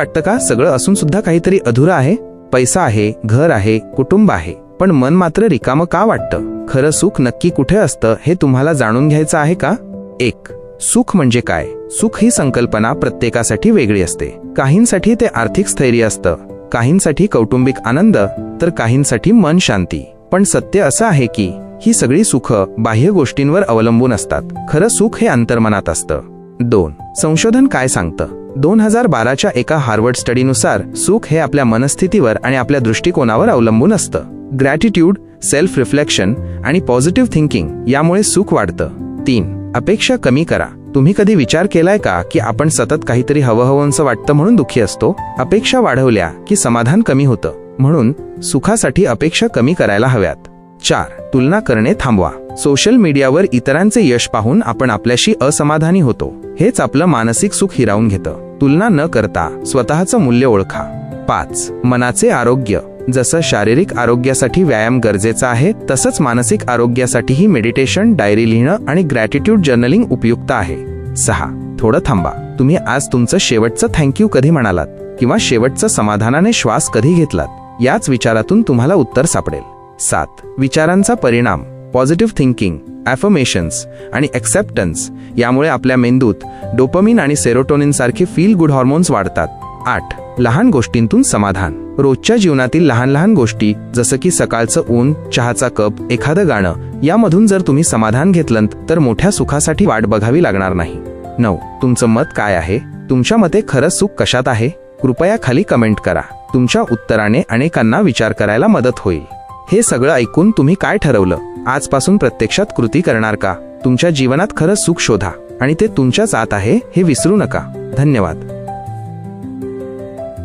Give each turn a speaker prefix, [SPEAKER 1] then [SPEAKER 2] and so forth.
[SPEAKER 1] वाटतं का? सगळं असून सुद्धा काहीतरी अधुरं आहे. पैसा आहे घर आहे कुटुंब आहे. पण मन मात्र रिकामं का वाटतं? खरं सुख नक्की कुठे असतं हे तुम्हाला जाणून घ्यायचं आहे का? एक सुख म्हणजे काय? सुख ही संकल्पना प्रत्येकासाठी वेगळी असते. काहींसाठी ते आर्थिक स्थैर्य असतं. काहींसाठी कौटुंबिक आनंद तर काहींसाठी मन शांती. पण सत्य असं आहे की ही सगळी सुख बाह्य गोष्टींवर अवलंबून असतात. खरं सुख हे अंतर्मनात असतं. दोन. संशोधन काय सांगतं? दोन हजार बाराच्या एका हार्वर्ड स्टडीनुसार सुख हे आपल्या मनस्थितीवर आणि आपल्या दृष्टिकोनावर अवलंबून असतं. ग्रॅटिट्यूड सेल्फ रिफ्लेक्शन आणि पॉझिटिव्ह थिंकिंग यामुळे सुख वाढतं. तीन. अपेक्षा कमी करा. तुम्ही कधी विचार केलाय का की आपण सतत काहीतरी हवं वाटतं म्हणून दुःखी असतो? अपेक्षा वाढवल्या की समाधान कमी होतं. म्हणून सुखासाठी अपेक्षा कमी करायला हव्यात. चार. तुलना करणे थांबवा. सोशल मीडियावर इतरांचे यश पाहून आपण आपल्याशी असमाधानी होतो. हेच आपलं मानसिक सुख हिरावून घेतं. तुलना न करता स्वतःचं मूल्य ओळखा. पाच. मनाचे आरोग्य. जसं शारीरिक आरोग्यासाठी व्यायाम गरजेचा आहे तसंच मानसिक आरोग्यासाठीही मेडिटेशन डायरी लिहिणं आणि ग्रॅटिट्यूड जर्नलिंग उपयुक्त आहे. सहा. थोडं थांबा. तुम्ही आज तुमचं शेवटचं थँक्यू कधी म्हणालात? किंवा शेवटचं समाधानाने श्वास कधी घेतलात? याच विचारातून तुम्हाला उत्तर सापडेल. सात. विचारांचा परिणाम. पॉझिटिव्ह थिंकिंग ॲफर्मेशन्स आणि ॲक्सेप्टन्स यामुळे आपल्या मेंदूत डोपमिन आणि सेरोटोनिनसारखे फील गुड हॉर्मोन्स वाढतात. आठ लहान गोष्टींतून समाधान. रोजच्या जीवनातील लहान लहान गोष्टी जसं की सकाळचं ऊन चहाचा कप एखादं गाणं यामधून जर तुम्ही समाधान घेतलं तर मोठ्या सुखासाठी वाट बघावी लागणार नाही. नऊ तुमचं मत काय आहे? तुमच्या मते खरंच सुख कशात आहे? कृपया खाली कमेंट करा. तुमच्या उत्तराने अनेकांना विचार करायला मदत होईल. हे सगळं ऐकून तुम्ही काय ठरवलं? आजपासून प्रत्यक्षात कृती करणार का? तुमच्या जीवनात खरंच सुख शोधा आणि ते तुमच्याच आत आहे हे विसरू नका. धन्यवाद.